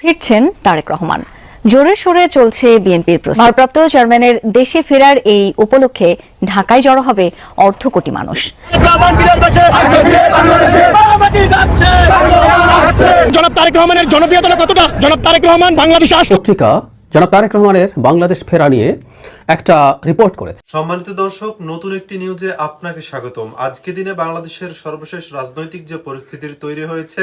ফিরছেন তারেক রহমান। জোরে সোরে চলছে বিএনপির ভারপ্রাপ্ত চেয়ারম্যানের দেশে ফেরার এই উপলক্ষে ঢাকায় জড়ো হবে অর্ধ কোটি মানুষ। জনাব তারেক রহমানের জনপ্রিয়তা কতটা? জনাব তারেক রহমান বাংলাদেশ পত্রিকা জনাব তারেক রহমানের বাংলাদেশ ফেরা নিয়ে একটা রিপোর্ট করেছে। সম্মানিত দর্শক নতুন একটি নিউজে আপনাকে স্বাগতম। আজকে দিনে বাংলাদেশের সর্বশেষ রাজনৈতিক যে পরিস্থিতির তৈরি হয়েছে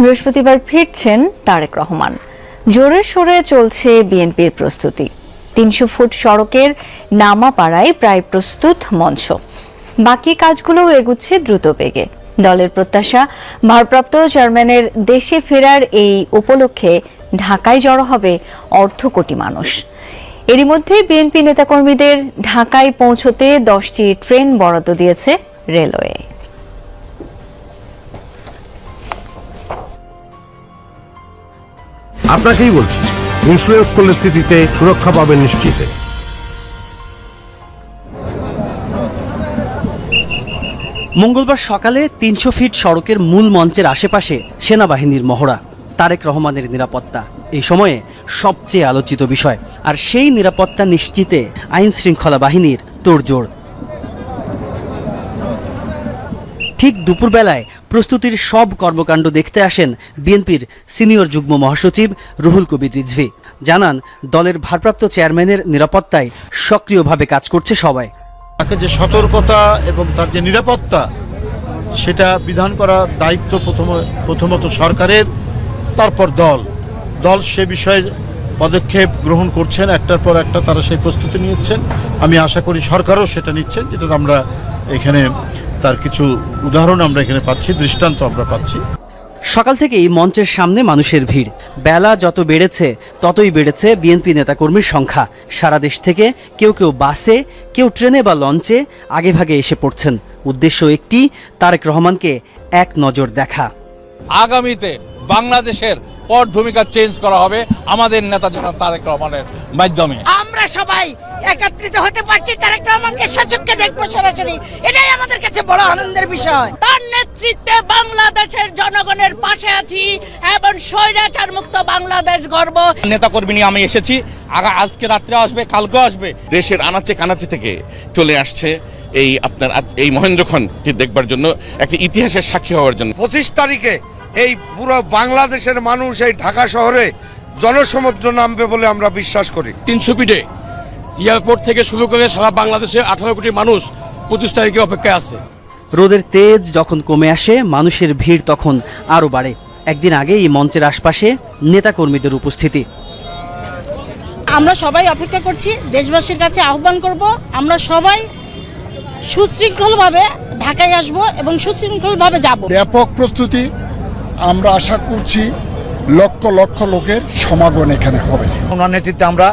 বৃহস্পতিবার ফিরছেন তারেক রহমান। জোরে সোরে চলছে বিএনপির প্রস্তুতি। তিনশো ফুট সড়কের নামাপাড়ায় প্রায় প্রস্তুত মঞ্চ। বাকি কাজগুলোও এগুচ্ছে দ্রুত বেগে। দলের প্রত্যাশা, ভারপ্রাপ্ত চেয়ারম্যানের দেশে ফেরার এই উপলক্ষে ঢাকায় জড়ো হবে অর্ধ কোটি মানুষ। এরই মধ্যে বিএনপি নেতাকর্মীদের ঢাকায় পৌঁছতে দশটি ট্রেন বরাদ্দ দিয়েছে রেলওয়ে। আপনাকেই বলছি ইন্স্যুরেন্স করলে সিটিতে সুরক্ষা পাবেন নিশ্চিতে। মঙ্গলবার সকালে তিনশো ফিট সড়কের মূল মঞ্চের আশেপাশে সেনাবাহিনীর মহড়া, তারেক রহমানের নিরাপত্তা। এই সময়ে সবচেয়ে আলোচিত বিষয়, আর সেই নিরাপত্তা নিশ্চিতে আইন শৃঙ্খলা বাহিনীর তোড়জোড়। ঠিক দুপুরবেলায় প্রস্তুতির সব কর্মকাণ্ড দেখতে আসেন বিএনপির সিনিয়র যুগ্ম মহাসচিব রুহুল কবির রিজভি। জানান, দলের ভারপ্রাপ্ত চেয়ারম্যানের নিরাপত্তায় সক্রিয়ভাবে কাজ করছে সবাই। তাকে যে সতর্কতা এবং তার যে নিরাপত্তা, সেটা বিধান করার দায়িত্ব প্রথম প্রথমত সরকারের, তারপর দল। দল সে বিষয়ে পদক্ষেপ গ্রহণ করছেন, একটার পর একটা তারা সেই প্রস্তুতি নিচ্ছেন আমি আশা করি সরকারও সেটা নিচ্ছেন, যেটা আমরা এখানে তার কিছু উদাহরণ আমরা এখানে পাচ্ছি দৃষ্টান্ত আমরা পাচ্ছি। সকাল থেকেই মঞ্চের সামনে মানুষের ভিড়। বেলা যত বেড়েছে ততই বেড়েছে বিএনপি নেতাকর্মীর সংখ্যা। সারা দেশ থেকে কেউ কেউ বাসে কেউ ট্রেনে বা লঞ্চে আগেভাগে এসে পড়ছেন। উদ্দেশ্য একটি তারেক রহমানকে এক নজর দেখা। আগামীতে বাংলাদেশের পট ভূমিকা চেঞ্জ করা হবে আমাদের নেতা জনাব তারেক রহমানের মাধ্যমে। আমরা সবাই একত্রিত হতে পারছি তারেক রহমানকে সচক্ষে দেখব সরাসরি। এটাই আমাদের কাছে বড় আনন্দের বিষয়। তার নেতৃত্বে বাংলাদেশের জনগণের পাশে আছি এবং স্বৈরাচার মুক্ত বাংলাদেশ গর্ব। নেতাকর্মী নিয়ে আমি এসেছি। আগা আজকে রাত্রে আসবে কালকে আসবে। দেশের আনাচে কানাচে থেকে চলে আসছে এই আপনার এই মহেন্দ্রক্ষণটি দেখবার জন্য একটি ইতিহাসের সাক্ষী হওয়ার জন্য। পঁচিশ তারিখে এই পুরো বাংলাদেশের মানুষ এই ঢাকা শহরে জনসমুদ্র নামবে বলে আমরা বিশ্বাস করি। তিনশো পিঠে এয়ারপোর্ট থেকে শুরু করে সারা বাংলাদেশে আঠারো কোটি মানুষ পঁচিশ তারিখে অপেক্ষায় আছে। রোদের তেজ যখন কমে আসে মানুষের ভিড় তখন আরও বাড়ে। একদিন আগে এই মঞ্চের আশপাশে নেতাকর্মীদের উপস্থিতি। আমরা সবাই অপেক্ষা করছি দেশবাসীর কাছে আহ্বান করব আমরা সবাই সুশৃঙ্খলভাবে ঢাকায় আসব এবং সুশৃঙ্খলভাবে যাব। ব্যাপক প্রস্তুতি আমরা আশা করছি লক্ষ লক্ষ লোকের সমাগম এখানে হবে। ওনার নেতৃত্বে আমরা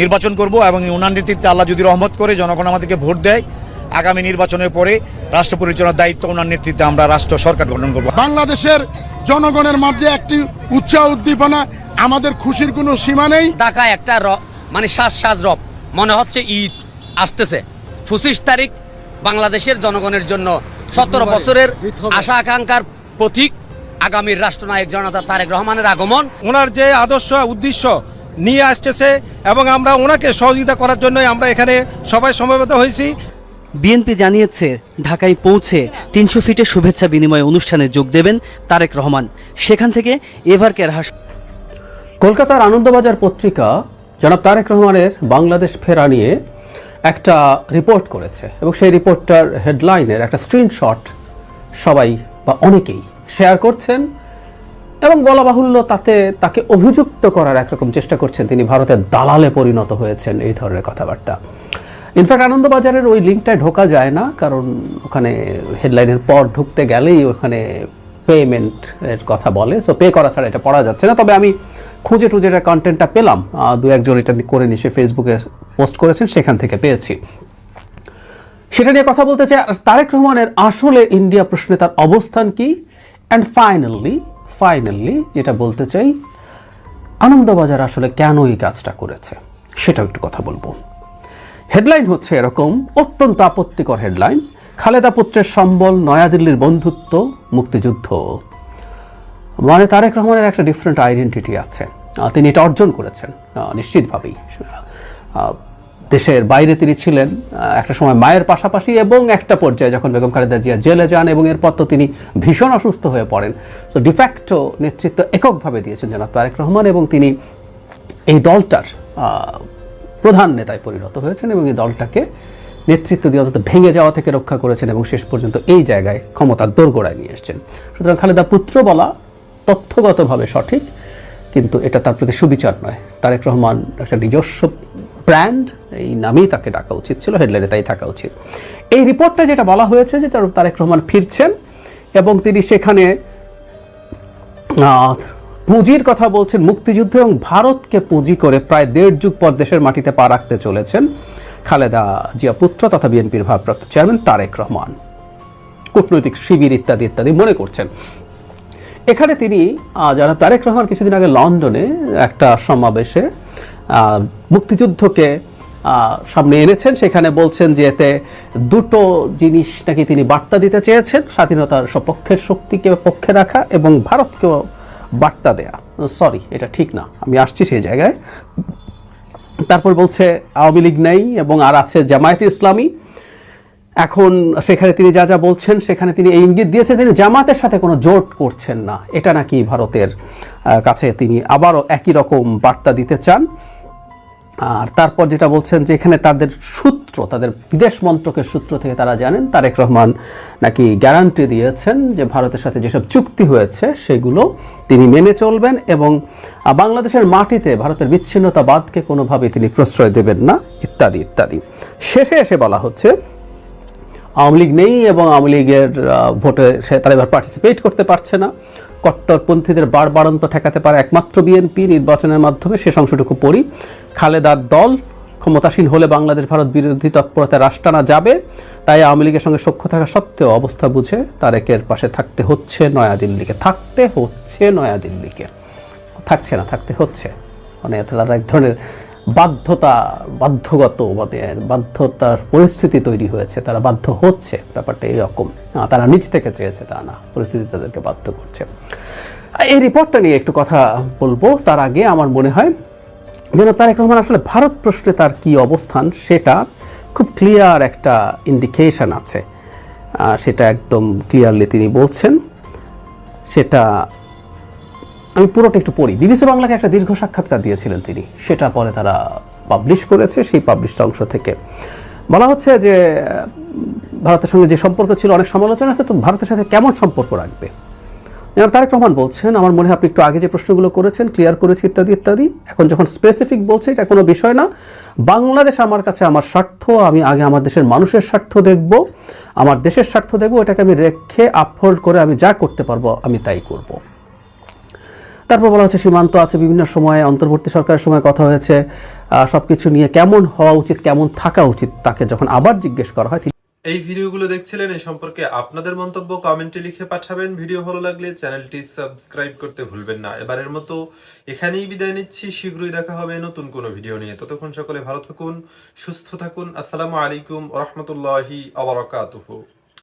নির্বাচন করব এবং ওনার নেতৃত্বে আল্লাহ যদি রহমত করে জনগণ আমাদেরকে ভোট দেয়। আগামী নির্বাচনের পরে রাষ্ট্র পরিচালনার দায়িত্ব ওনার নেতৃত্বে আমরা রাষ্ট্র সরকার গঠন করব। বাংলাদেশের জনগণের মাঝে একটি উৎসাহ উদ্দীপনা আমাদের খুশির কোনো সীমা নেই। ঢাকায় একটা মানে সাজ সাজ রব মনে হচ্ছে ঈদ আসতেছে। পঁচিশ তারিখ বাংলাদেশের জনগণের জন্য সতেরো বছরের আশা আকাঙ্ক্ষার প্রতীক। আগামীর রাষ্ট্রনায়ক জনতা তারেক রহমানের আগমন। ওনার যে আদর্শ উদ্দেশ্য নিয়ে আসতেছে এবং আমরা ওনাকে সহযোগিতা করার জন্যই আমরা এখানে সবাই সমবেত হয়েছি। বিএনপি জানিয়েছে ঢাকায় পৌঁছে তিনশো ফিটের শুভেচ্ছা বিনিময় অনুষ্ঠানে যোগ দেবেন তারেক রহমান। সেখান থেকে এভার কেয়ার হাস কলকাতার আনন্দবাজার পত্রিকা জনাব তারেক রহমানের বাংলাদেশ ফেরা নিয়ে একটা রিপোর্ট করেছে এবং সেই রিপোর্টটার হেডলাইনের একটা স্ক্রিনশট সবাই বা অনেকেই শেয়ার করছেন এবং বলা বাহুল্য তাতে তাকে অভিযুক্ত করার একরকম চেষ্টা করছেন। তিনি ভারতের দালালে পরিণত হয়েছেন এই ধরনের কথাবার্তা। ইনফ্যাক্ট আনন্দবাজারের ওই লিঙ্কটায় ঢোকা যায় না, কারণ ওখানে হেডলাইনের পর ঢুকতে গেলেই ওখানে পেমেন্ট এর কথা বলে। সো পে করা ছাড়া এটা পড়া যাচ্ছে না। তবে আমি খুঁজে টুজে এটা কন্টেন্টটা পেলাম। দু একজন এটা করে নিয়ে সে ফেসবুকে পোস্ট করেছেন, সেখান থেকে পেয়েছি। সেটা নিয়ে কথা বলতে চাই। তারেক রহমানের আসলে ইন্ডিয়া প্রশ্নে তার অবস্থান কি? অ্যান্ড ফাইনালি ফাইনালি যেটা বলতে চাই, আনন্দবাজার আসলে কেন এই কাজটা করেছে? সেটাও একটু কথা বলব। হেডলাইন হচ্ছে এরকম, অত্যন্ত আপত্তিকর হেডলাইন খালেদা পুত্রের সম্বল, নয়াদিল্লির বন্ধুত্ব, মুক্তিযুদ্ধ। মানে তারেক রহমানের একটা ডিফারেন্ট আইডেন্টিটি আছে। তিনি এটা অর্জন করেছেন। নিশ্চিতভাবেই। দেশের বাইরে তিনি ছিলেন একটা সময় মায়ের পাশাপাশি এবং একটা পর্যায়ে যখন বেগম খালেদা জিয়া জেলে যান এবং এরপর তো তিনি ভীষণ অসুস্থ হয়ে পড়েন। তো ডিফ্যাক্টো নেতৃত্ব এককভাবে দিয়েছেন জনাব তারেক রহমান এবং তিনি এই দলটার প্রধান নেতায় পরিণত হয়েছেন এবং এই দলটাকে নেতৃত্ব দিয়ে অন্তত ভেঙে যাওয়া থেকে রক্ষা করেছেন এবং শেষ পর্যন্ত এই জায়গায় ক্ষমতার দোরগোড়ায় নিয়ে এসেছেন। সুতরাং খালেদা পুত্র বলা তথ্যগতভাবে সঠিক, কিন্তু এটা তার প্রতি সুবিচার নয়। তারেক রহমান একটা নিজস্ব ব্র্যান্ড, এই নামেই তাকে ডাকা উচিত ছিল, হেডলাইনে তাই থাকা উচিত। এই রিপোর্টটা যেটা বলা হয়েছে যে তার তারেক রহমান ফিরছেন এবং তিনি সেখানে পুঁজির কথা বলছেন, মুক্তিযুদ্ধ এবং ভারতকে পুঁজি করে প্রায় দেড় যুগ পর দেশের মাটিতে পা রাখতে চলেছেন খালেদা জিয়া পুত্র তথা বিএনপির ভারপ্রাপ্ত চেয়ারম্যান তারেক রহমান। কূটনৈতিক শিবির ইত্যাদি ইত্যাদি মনে করছেন। এখানে তিনি যারা তারেক রহমান কিছুদিন আগে লন্ডনে একটা সমাবেশে মুক্তিযুদ্ধকে সামনে এনেছেন। সেখানে বলছেন যে এতে দুটো জিনিস নাকি তিনি বার্তা দিতে চেয়েছেন, স্বাধীনতার সপক্ষের শক্তিকে পক্ষে রাখা এবং ভারতকেও বার্তা দেয়া। সরি এটা ঠিক না, আমি আসছি সেই জায়গায়। তারপর বলছে, আওয়ামী লীগ নেই এবং আর আছে জামায়াতে ইসলামী। এখন সেখানে তিনি যা যা বলছেন, সেখানে তিনি এই ইঙ্গিত দিয়েছেন তিনি জামাতের সাথে কোনো জোট করছেন না। এটা নাকি ভারতের কাছে তিনি আবারও একই রকম বার্তা দিতে চান। আর তারপর যেটা বলছেন যে এখানে তাদের সূত্র, তাদের বিদেশ মন্ত্রকের সূত্র থেকে তারা জানেন, তারেক রহমান নাকি গ্যারান্টি দিয়েছেন যে ভারতের সাথে যেসব চুক্তি হয়েছে সেগুলো তিনি মেনে চলবেন এবং বাংলাদেশের মাটিতে ভারতের বিচ্ছিন্নতাবাদকে কোনোভাবে তিনি প্রশ্রয় দেবেন না, ইত্যাদি ইত্যাদি। শেষে এসে বলা হচ্ছে, আওয়ামী লীগ নেই এবং আওয়ামী লীগের ভোটে সে তারা এবার পার্টিসিপেট করতে পারছে না। কট্টরপন্থীদের বাড়বাড়ন্ত ঠেকাতে পারে একমাত্র বিএনপি নির্বাচনের মাধ্যমে সে অংশটুকু পড়ি। খালেদার দল ক্ষমতাসীন হলে বাংলাদেশ, ভারত বিরোধী তৎপরতা রাষ্ট্রানা যাবে। তাই আওয়ামী লীগের সঙ্গে সখ্য থাকা সত্ত্বেও অবস্থা বুঝে তারেকের পাশে থাকতে হচ্ছে নয়াদিল্লিকে। থাকতে হচ্ছে নয়াদিল্লিকে। থাকছে না, থাকতে হচ্ছে। মানে এক ধরনের বাধ্যতা, বাধ্যগত মানে বাধ্যতার পরিস্থিতি তৈরি হয়েছে, তারা বাধ্য হচ্ছে, ব্যাপারটা এরকম। তারা নিজ থেকে চেয়েছে, তা না, পরিস্থিতি তাদেরকে বাধ্য করছে। এই রিপোর্টটা নিয়ে একটু কথা বলব, তার আগে আমার মনে হয় যেন তারেক রহমান আসলে ভারত প্রশ্নে তার কি অবস্থান সেটা খুব ক্লিয়ার একটা ইন্ডিকেশন আছে। সেটা একদম ক্লিয়ারলি তিনি বলছেন। সেটা আমি পুরোটা একটু পড়ি। বিবিসি বাংলাকে একটা দীর্ঘ সাক্ষাৎকার দিয়েছিলেন তিনি। সেটা পরে তারা পাবলিশ করেছে, সেই পাবলিশ অংশ থেকে। বলা হচ্ছে যে, ভারতের সঙ্গে যে সম্পর্ক ছিল, অনেক সমালোচনা আছে, তো ভারতের সাথে কেমন সম্পর্ক রাখবে? তারেক রহমান বলছেন, আমার মনে হয় আপনি একটু আগে যে প্রশ্নগুলো করেছেন ক্লিয়ার করেছি, ইত্যাদি ইত্যাদি। এখন যখন স্পেসিফিক বলছে, এটা কোনো বিষয় না। বাংলাদেশ আমার কাছে আমার স্বার্থ, আমি আগে আমার দেশের মানুষের স্বার্থ দেখব। আমার দেশের স্বার্থ দেখব, এটাকে আমি রেখে আপহোল্ড করে আমি যা করতে পারব, আমি তাই করব। তারপর বলা হচ্ছে সীমান্ত আছে, বিভিন্ন সময়ে, অন্তর্বর্তী সরকারের সময় কথা হয়েছে। সব কিছু নিয়ে কেমন হওয়া উচিত, কেমন থাকা উচিত, তাকে যখন আবার জিজ্ঞেস করা হয় এই ভিডিওগুলো দেখছিলেন এই সম্পর্কে আপনাদের মন্তব্য কমেন্টে লিখে পাঠাবেন। ভিডিও ভালো লাগলে চ্যানেলটি সাবস্ক্রাইব করতে ভুলবেন না। এবারের মতো এখানেই বিদায় নিচ্ছি। শীঘ্রই দেখা হবে নতুন কোনো ভিডিও নিয়ে। ততক্ষণ সকলে ভালো থাকুন, সুস্থ থাকুন। আসসালামু আলাইকুম রহমতুল্লাহি আবরকাতুহু